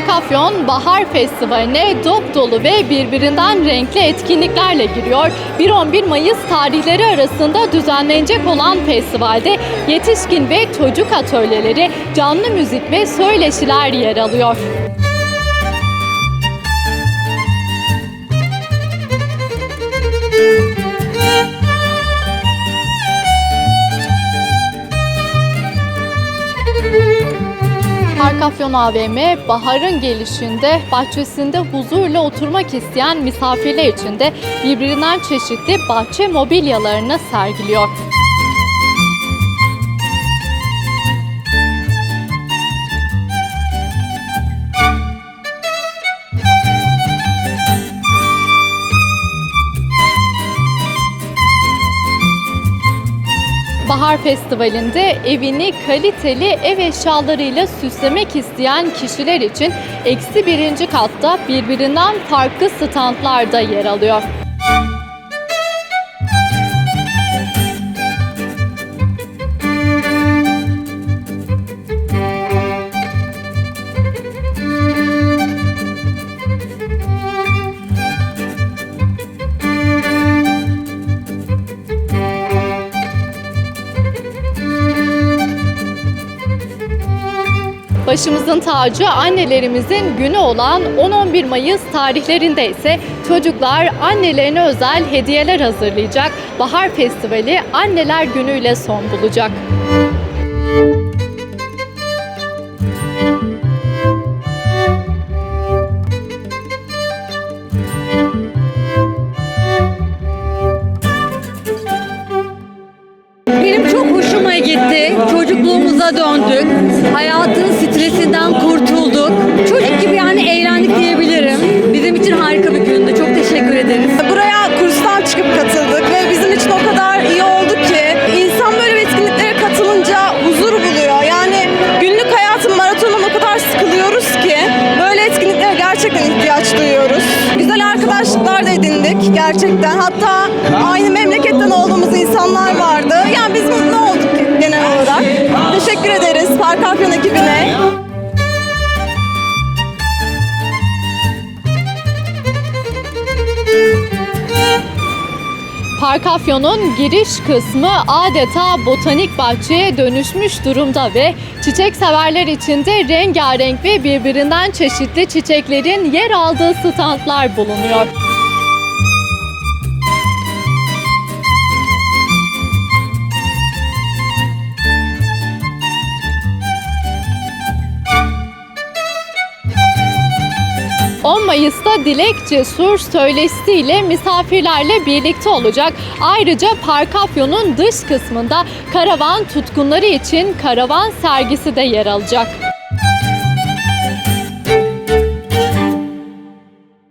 Parkafyon Bahar Festivali'ne dop dolu ve birbirinden renkli etkinliklerle giriyor. 1-11 Mayıs tarihleri arasında düzenlenecek olan festivalde yetişkin ve çocuk atölyeleri, canlı müzik ve söyleşiler yer alıyor. Parkafyon AVM baharın gelişinde bahçesinde huzurla oturmak isteyen misafirler için de birbirinden çeşitli bahçe mobilyalarını sergiliyor. Bahar Festivali'nde evini kaliteli ev eşyalarıyla süslemek isteyen kişiler için eksi birinci katta birbirinden farklı standlar da yer alıyor. Başımızın tacı annelerimizin günü olan 10-11 Mayıs tarihlerinde ise çocuklar annelerine özel hediyeler hazırlayacak. Bahar Festivali Anneler Günü'yle son bulacak. Benim çok hoşuma gitti. Çocukluğumuza döndük. Hayatın gerçekten. Hatta aynı memleketten olduğumuz insanlar vardı. Yani biz mutlu olduk genel olarak. Teşekkür ederiz Park Afyon ekibine. Parkafyon'un giriş kısmı adeta botanik bahçeye dönüşmüş durumda ve çiçek severler için de rengarenk ve birbirinden çeşitli çiçeklerin yer aldığı standlar bulunuyor. Mayıs'ta Dilek Cesur söyleşisiyle misafirlerle birlikte olacak. Ayrıca Parkafyon'un dış kısmında karavan tutkunları için karavan sergisi de yer alacak.